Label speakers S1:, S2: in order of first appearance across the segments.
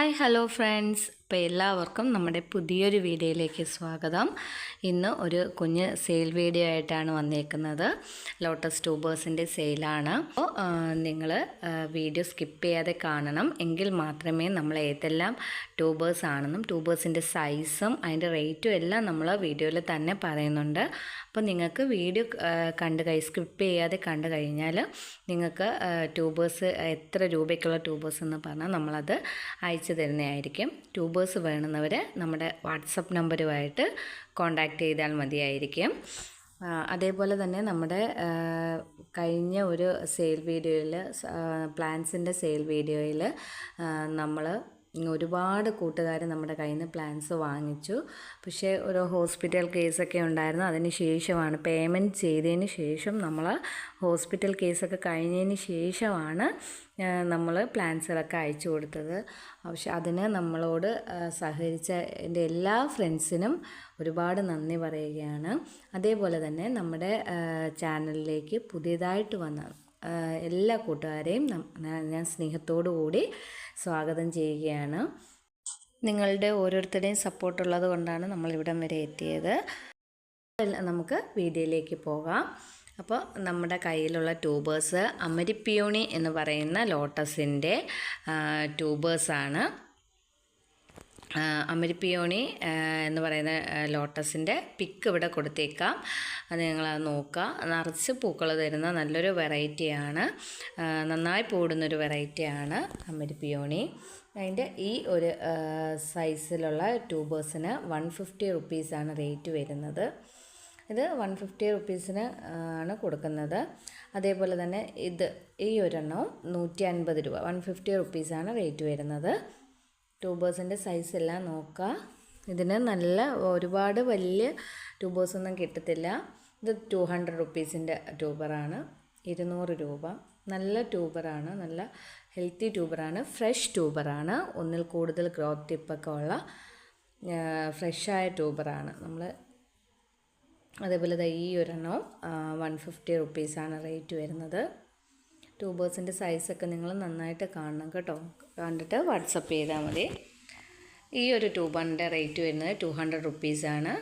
S1: Hi hello friends അപ്പോൾ എല്ലാവർക്കും നമ്മുടെ പുതിയൊരു വീഡിയോയിലേക്ക് സ്വാഗതം. ഇന്ന് ഒരു കുഞ്ഞ് സെയിൽ വീഡിയോ ആയിട്ടാണ് വന്നേക്കുന്നത്. ലോട്ടസ് ട്യൂബേഴ്സിന്റെ സെയിലാണ് അപ്പോൾ നിങ്ങൾ വീഡിയോ സ്കിപ്പ് ചെയ്യാതെ കാണണം. എങ്കിൽ മാത്രമേ നമ്മൾ ഏതെല്ലാം ട്യൂബേഴ്സ് ആണെന്നും ട്യൂബേഴ്സിന്റെ സൈസും അതിന്റെ റേറ്റും എല്ലാം നമ്മൾ വീഡിയോയിൽ തന്നെ പറയുന്നുണ്ട്. അപ്പോൾ നിങ്ങൾക്ക് വീഡിയോ കണ്ട് കൈ സ്കിപ്പ് ചെയ്യാതെ കണ്ടു കഴിഞ്ഞാൽ നിങ്ങൾക്ക് ട്യൂബേഴ്സ് എത്ര രൂപയ്ക്കുള്ള ട്യൂബേഴ്സ് എന്ന് പറഞ്ഞാൽ നമ്മളത് അയച്ചു തരുന്നതായിരിക്കും. ട്യൂബേഴ്സ് വേണമെന്നവർ നമ്മുടെ വാട്സപ്പ് നമ്പറുമായിട്ട് കോണ്ടാക്ട് ചെയ്താൽ മതിയായിരിക്കും. അതേപോലെ തന്നെ നമ്മുടെ കഴിഞ്ഞ ഒരു സെയിൽ വീഡിയോയിൽ പ്ലാൻസിന്റെ സെയിൽ വീഡിയോയിൽ നമ്മൾ ഒരുപാട് കൂട്ടുകാർ നമ്മുടെ കയ്യിൽ നിന്ന് പ്ലാൻസ് വാങ്ങിച്ചു. പക്ഷേ ഒരു ഹോസ്പിറ്റൽ കേസൊക്കെ ഉണ്ടായിരുന്നു. അതിന് ശേഷമാണ് പേയ്മെന്റ് ചെയ്തതിന് ശേഷം നമ്മൾ ഹോസ്പിറ്റൽ കേസൊക്കെ കഴിഞ്ഞതിന് ശേഷമാണ് നമ്മൾ പ്ലാൻസുകളൊക്കെ അയച്ചു കൊടുത്തത്. പക്ഷെ അതിന് നമ്മളോട് സഹകരിച്ച എന്റെ എല്ലാ ഫ്രണ്ട്സിനും ഒരുപാട് നന്ദി പറയുകയാണ്. അതേപോലെ തന്നെ നമ്മുടെ ചാനലിലേക്ക് പുതിയതായിട്ട് വന്ന എല്ലാ കൂട്ടുകാരെയും ഞാൻ- സ്നേഹത്തോടു കൂടി സ്വാഗതം ചെയ്യുകയാണ്. നിങ്ങളുടെ ഓരോരുത്തരുടെയും സപ്പോർട്ട് ഉള്ളത് കൊണ്ടാണ് നമ്മൾ ഇവിടം വരെ എത്തിയത്. നമുക്ക് വീഡിയോയിലേക്ക് പോകാം. അപ്പോൾ നമ്മുടെ കയ്യിലുള്ള ട്യൂബേഴ്സ് അമരിപ്പിയോണി എന്ന് പറയുന്ന ലോട്ടസിന്റെ ട്യൂബേഴ്സാണ് അമരിപ്പിയോണി എന്ന് പറയുന്ന ലോട്ടസിന്റെ പിക്ക് ഇവിടെ കൊടുത്തേക്കാം. അത് നിങ്ങൾ നോക്കുക നിറച്ച് പൂക്കൾ തരുന്ന നല്ലൊരു വെറൈറ്റിയാണ് നന്നായി പൂടുന്നൊരു വെറൈറ്റിയാണ് അമരിപ്പിയോണി. അതിന്റെ ഈ ഒരു സൈസിലുള്ള ട്യൂബേഴ്സിന് വൺ ഫിഫ്റ്റി റുപ്പീസാണ് റേറ്റ് വരുന്നത്. ഇത് വൺ ഫിഫ്റ്റി റുപ്പീസിന് ആണ് കൊടുക്കുന്നത്. അതേപോലെ തന്നെ ഇത് ഈ ഒരെണ്ണം നൂറ്റി അൻപത് രൂപ വൺ ഫിഫ്റ്റി റുപ്പീസാണ് റേറ്റ് വരുന്നത്. ട്യൂബേഴ്സിന്റെ സൈസ് എല്ലാം നോക്കുക ഇതിന് നല്ല ഒരുപാട് വലിയ ട്യൂബേഴ്സൊന്നും കിട്ടത്തില്ല. ഇത് ടു ഹൺഡ്രഡ് റുപ്പീസിന്റെ ട്യൂബറാണ് ഇരുന്നൂറ് രൂപ. നല്ല ട്യൂബറാണ് നല്ല ഹെൽത്തി ട്യൂബറാണ് ഫ്രഷ് ട്യൂബറാണ് ഒന്നിൽ കൂടുതൽ ഗ്രോത്ത് ടിപ്പൊക്കെ ഉള്ള ഫ്രഷായ ട്യൂബറാണ് നമ്മൾ അതേപോലെ ഈ ഒരെണ്ണം വൺ ഫിഫ്റ്റി റുപ്പീസാണ് റേറ്റ് വരുന്നത്. ട്യൂബേഴ്സിന്റെ സൈസൊക്കെ നിങ്ങൾ നന്നായിട്ട് കാണണം കേട്ടോ. കണ്ടിട്ട് വാട്സപ്പ് ചെയ്താൽ മതി. ഈ ഒരു ട്യൂബറിന്റെ റേറ്റ് വരുന്നത് ടു ഹൺഡ്രഡ് റുപ്പീസാണ്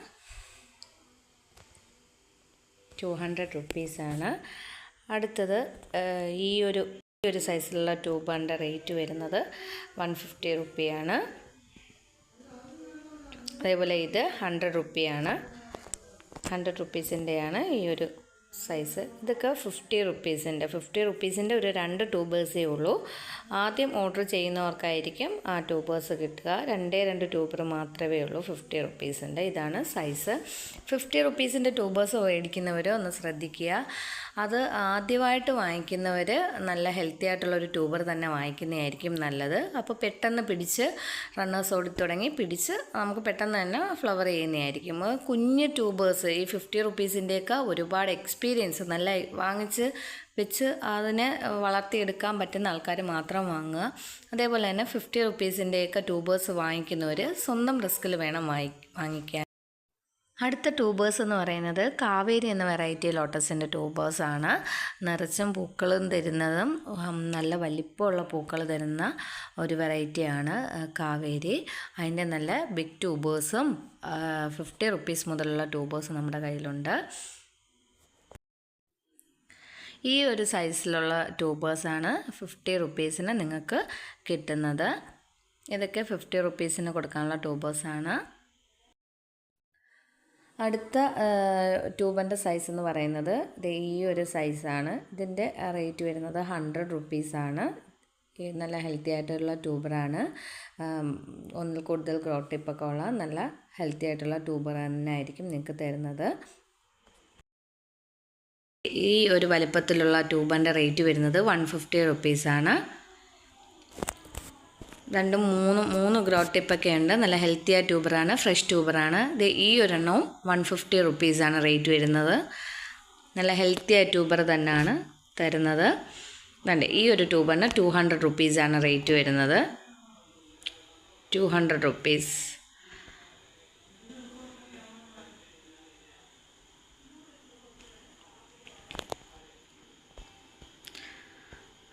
S1: ടു ഹൺഡ്രഡ് റുപ്പീസാണ് അടുത്തത് ഈ ഒരു ഈ ഒരു സൈസിലുള്ള ട്യൂബറിന്റെ റേറ്റ് വരുന്നത് വൺ ഫിഫ്റ്റി റുപ്പിയാണ് അതേപോലെ ഇത് ഹൺഡ്രഡ് റുപ്പിയാണ് ഹൺഡ്രഡ് റുപ്പീസിന്റെയാണ് ഈ ഒരു സൈസ്. ഇതൊക്കെ ഫിഫ്റ്റി റുപ്പീസിന്റെ ഫിഫ്റ്റി റുപ്പീസിന്റെ ഒരു രണ്ട് ട്യൂബേഴ്സേ ഉള്ളൂ. ആദ്യം ഓർഡർ ചെയ്യുന്നവർക്കായിരിക്കും ആ ട്യൂബേഴ്സ് കിട്ടുക. രണ്ടേ രണ്ട് ട്യൂബർ മാത്രമേ ഉള്ളൂ ഫിഫ്റ്റി റുപ്പീസിന്റെ ഇതാണ് സൈസ് ഫിഫ്റ്റി റുപ്പീസിന്റെ ട്യൂബേഴ്സ് മേടിക്കുന്നവർ ഒന്ന് ശ്രദ്ധിക്കുക. അത് ആദ്യമായിട്ട് വാങ്ങിക്കുന്നവർ നല്ല ഹെൽത്തി ആയിട്ടുള്ള ഒരു ട്യൂബർ തന്നെ വാങ്ങിക്കുന്നതായിരിക്കും നല്ലത്. അപ്പോൾ പെട്ടെന്ന് പിടിച്ച് റണ്ണേഴ്സ് ഓടി തുടങ്ങി പിടിച്ച് നമുക്ക് പെട്ടെന്ന് തന്നെ ഫ്ലവർ ചെയ്യുന്നതായിരിക്കും. കുഞ്ഞ് ട്യൂബേഴ്സ് ഈ ഫിഫ്റ്റി റുപ്പീസിന്റെയൊക്കെ ഒരുപാട് എക്സ്പീരിയൻസ് നല്ല വാങ്ങിച്ച് വെച്ച് അതിനെ വളർത്തിയെടുക്കാൻ പറ്റുന്ന ആൾക്കാർ മാത്രം വാങ്ങുക. അതേപോലെ തന്നെ ഫിഫ്റ്റി റുപ്പീസിന്റെയൊക്കെ ട്യൂബേഴ്സ് വാങ്ങിക്കുന്നവർ സ്വന്തം റിസ്കിൽ വേണം വാങ്ങി വാങ്ങിക്കാൻ. അടുത്ത ട്യൂബേഴ്സ് എന്ന് പറയുന്നത് കാവേരി എന്ന വെറൈറ്റി ലോട്ടസിന്റെ ട്യൂബേഴ്സാണ് നിറച്ചും പൂക്കളും തരുന്നതും നല്ല വലിപ്പമുള്ള പൂക്കൾ തരുന്ന ഒരു വെറൈറ്റിയാണ് കാവേരി. അതിന്റെ നല്ല ബിഗ് ട്യൂബേഴ്സും ഫിഫ്റ്റി റുപ്പീസ് മുതലുള്ള ട്യൂബേഴ്സ് നമ്മുടെ കയ്യിലുണ്ട്. ഈ ഒരു സൈസിലുള്ള ട്യൂബേഴ്സാണ് ഫിഫ്റ്റി റുപ്പീസിന് നിങ്ങൾക്ക് കിട്ടുന്നത്. ഇതൊക്കെ ഫിഫ്റ്റി റുപ്പീസിന് കൊടുക്കാനുള്ള ട്യൂബേഴ്സാണ് അടുത്ത ട്യൂബിന്റെ സൈസ് എന്ന് പറയുന്നത് ഈ ഒരു സൈസാണ് ഇതിന്റെ റേറ്റ് വരുന്നത് ഹൺഡ്രഡ് റുപ്പീസാണ് നല്ല ഹെൽത്തി ആയിട്ടുള്ള ട്യൂബറാണ് ഒന്നിൽ കൂടുതൽ ഗ്രോ ടിപ്പൊക്കെ ഉള്ള നല്ല ഹെൽത്തി ആയിട്ടുള്ള ട്യൂബർ തന്നെ ആയിരിക്കും നിങ്ങൾക്ക് തരുന്നത്. ഈ ഒരു വലിപ്പത്തിലുള്ള ട്യൂബിന്റെ റേറ്റ് വരുന്നത് വൺ ഫിഫ്റ്റി റുപ്പീസാണ് രണ്ടും മൂന്നും മൂന്ന് ഗ്രോ ടിപ്പൊക്കെ ഉണ്ട്. നല്ല ഹെൽത്തി ആയ ട്യൂബറാണ്. ഫ്രഷ് ട്യൂബറാണ്. ഇത് ഈ ഒരെണ്ണവും വൺ ഫിഫ്റ്റി റുപ്പീസാണ് റേറ്റ് വരുന്നത്. നല്ല ഹെൽത്തി ആയ ട്യൂബർ തന്നെയാണ് തരുന്നത്. വേണ്ട ഈ ഒരു ട്യൂബറിന് ടു ഹൺഡ്രഡ് റുപ്പീസാണ് റേറ്റ് വരുന്നത്. ടു ഹൺഡ്രഡ് റുപ്പീസ്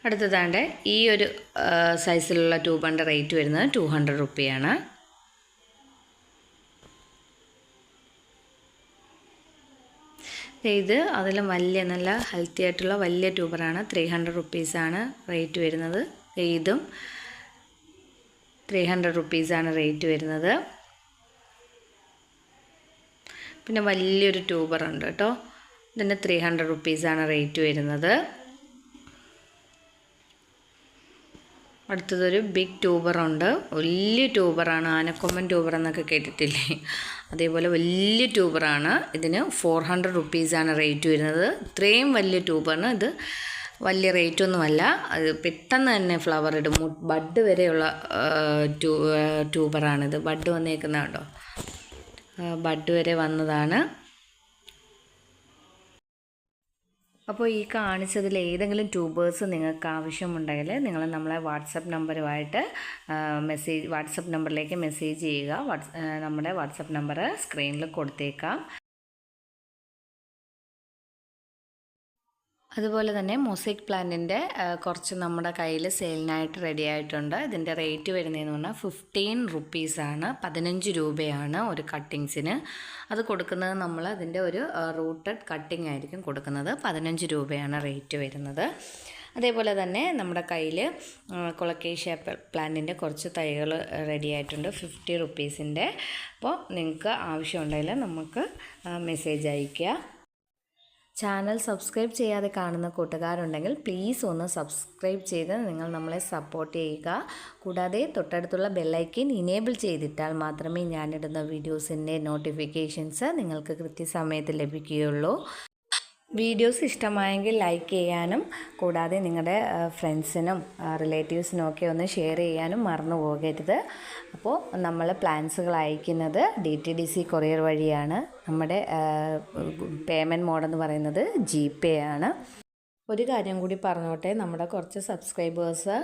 S1: അടുത്തതാണ്ട് ഈ ഒരു സൈസിലുള്ള ട്യൂബിന്റെ റേറ്റ് വരുന്നത് ടു ഹൺഡ്രഡ് റുപ്പിയാണ്. ഇത് അതിലും വലിയ നല്ല ഹെൽത്തി ആയിട്ടുള്ള വലിയ ട്യൂബറാണ് ത്രീ ഹൺഡ്രഡ് റുപ്പീസാണ് റേറ്റ് വരുന്നത്. ഇതും ത്രീ ഹൺഡ്രഡ് റുപ്പീസാണ് റേറ്റ് വരുന്നത്. പിന്നെ വലിയൊരു ട്യൂബറുണ്ട് കേട്ടോ. ഇതിന് ത്രീ ഹൺഡ്രഡ് റുപ്പീസാണ് റേറ്റ് വരുന്നത്. അടുത്തതൊരു ബിഗ് ട്യൂബറുണ്ട് വലിയ ട്യൂബറാണ് ആനക്കൊമ്പൻ ട്യൂബർ എന്നൊക്കെ കേട്ടിട്ടില്ലേ? അതേപോലെ വലിയ ട്യൂബറാണ് ഇതിന് ഫോർ ഹൺഡ്രഡ് റുപ്പീസാണ് റേറ്റ് വരുന്നത്. ഇത്രയും വലിയ ട്യൂബറിന് ഇത് വലിയ റേറ്റൊന്നുമല്ല അത് പെട്ടെന്ന് തന്നെ ഫ്ലവർ ഇടും. ബഡ് വരെയുള്ള ട്യൂ ട്യൂബറാണിത് ബഡ് വന്നേക്കുന്ന കേട്ടോ ബഡ് വരെ വന്നതാണ്. അപ്പോൾ ഈ കാണിച്ചതിൽ ഏതെങ്കിലും ട്യൂബേഴ്സ് നിങ്ങൾക്ക് ആവശ്യമുണ്ടെങ്കിൽ നിങ്ങൾ നമ്മളെ വാട്സപ്പ് നമ്പറുമായിട്ട് മെസ്സേജ് വാട്സപ്പ് നമ്പറിലേക്ക് മെസ്സേജ് ചെയ്യുക. വാട്സ് നമ്മുടെ വാട്സപ്പ് നമ്പർ സ്ക്രീനിൽ കൊടുത്തേക്കാം. അതുപോലെ തന്നെ മൊസൈക്ക് പ്ലാന്റിന്റെ കുറച്ച് നമ്മുടെ കയ്യിൽ സെയിലിനായിട്ട് റെഡി ആയിട്ടുണ്ട്. ഇതിന്റെ റേറ്റ് വരുന്നതെന്ന് പറഞ്ഞാൽ ഫിഫ്റ്റീൻ റുപ്പീസാണ് പതിനഞ്ച് രൂപയാണ് ഒരു കട്ടിങ്സിന് അത് കൊടുക്കുന്നത് നമ്മൾ അതിന്റെ ഒരു റൂട്ടഡ് കട്ടിംഗ് ആയിരിക്കും കൊടുക്കുന്നത്. പതിനഞ്ച് രൂപയാണ് റേറ്റ് വരുന്നത്. അതേപോലെ തന്നെ നമ്മുടെ കയ്യിൽ കൊളക്കേഷ്യ പ്ലാന്റിന്റെ കുറച്ച് തൈകൾ റെഡി ആയിട്ടുണ്ട്. ഫിഫ്റ്റി റുപ്പീസിന്റെ അപ്പോൾ നിങ്ങൾക്ക് ആവശ്യമുണ്ടെങ്കിൽ നമുക്ക് മെസ്സേജ് അയയ്ക്കുക ചാനൽ സബ്സ്ക്രൈബ് ചെയ്യാതെ കാണുന്ന കൂട്ടുകാരുണ്ടെങ്കിൽ പ്ലീസ് ഒന്ന് സബ്സ്ക്രൈബ് ചെയ്ത് നിങ്ങൾ നമ്മളെ സപ്പോർട്ട് ചെയ്യുക. കൂടാതെ തൊട്ടടുത്തുള്ള ബെല്ലൈക്കൻ ഇനേബിൾ ചെയ്തിട്ടാൽ മാത്രമേ ഞാനിടുന്ന വീഡിയോസിന്റെ നോട്ടിഫിക്കേഷൻസ് നിങ്ങൾക്ക് കൃത്യസമയത്ത് ലഭിക്കുകയുള്ളൂ. വീഡിയോസ് ഇഷ്ടമായെങ്കിൽ ലൈക്ക് ചെയ്യാനും കൂടാതെ നിങ്ങളുടെ ഫ്രണ്ട്സിനും റിലേറ്റീവ്സിനും ഒക്കെ ഒന്ന് ഷെയർ ചെയ്യാനും മറന്നു പോകരുത്. അപ്പോൾ നമ്മൾ പ്ലാൻസുകൾ അയക്കുന്നത് D T D C courier വഴിയാണ്. നമ്മുടെ പേയ്മെന്റ് മോഡെന്ന് പറയുന്നത് ജി പേ ആണ്. ഒരു കാര്യം കൂടി പറഞ്ഞോട്ടെ. നമ്മുടെ കുറച്ച് സബ്സ്ക്രൈബേഴ്സ്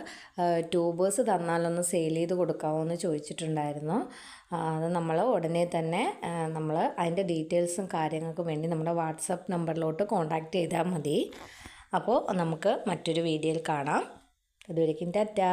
S1: ട്യൂബേഴ്സ് തന്നാലൊന്ന് സെയിൽ ചെയ്ത് കൊടുക്കാമോ എന്ന് ചോദിച്ചിട്ടുണ്ടായിരുന്നു അത് നമ്മൾ ഉടനെ തന്നെ നമ്മൾ അതിന്റെ ഡീറ്റെയിൽസും കാര്യങ്ങൾക്കും വേണ്ടി നമ്മുടെ വാട്സപ്പ് നമ്പറിലോട്ട് കോൺടാക്റ്റ് ചെയ്താൽ മതി. അപ്പോൾ നമുക്ക് മറ്റൊരു വീഡിയോയിൽ കാണാം. അതുവരേക്കും ടാറ്റാ.